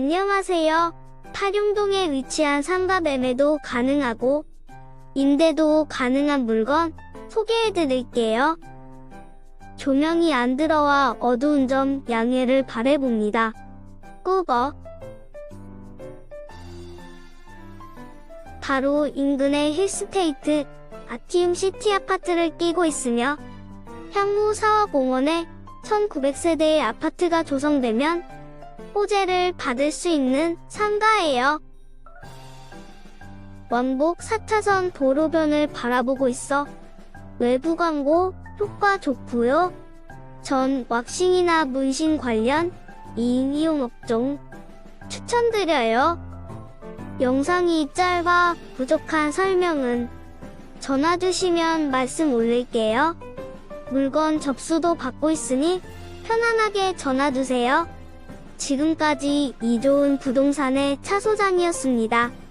안녕하세요. 타룡동에 위치한 상가 매매도 가능하고 임대도 가능한 물건 소개해 드릴게요. 조명이 안 들어와 어두운 점 양해를 바래봅니다. 꾸벅 바로 인근의 힐스테이트 아티움 시티 아파트를 끼고 있으며 향후 사화공원에 1900세대의 아파트가 조성되면 호재를 받을 수 있는 상가예요. 왕복 4차선 도로변을 바라보고 있어 외부 광고 효과 좋고요. 전 왁싱이나 문신 관련 이용 업종 추천드려요. 영상이 짧아 부족한 설명은 전화 주시면 말씀 올릴게요. 물건 접수도 받고 있으니 편안하게 전화 주세요. 지금까지 이 좋은 부동산의 차소장이었습니다.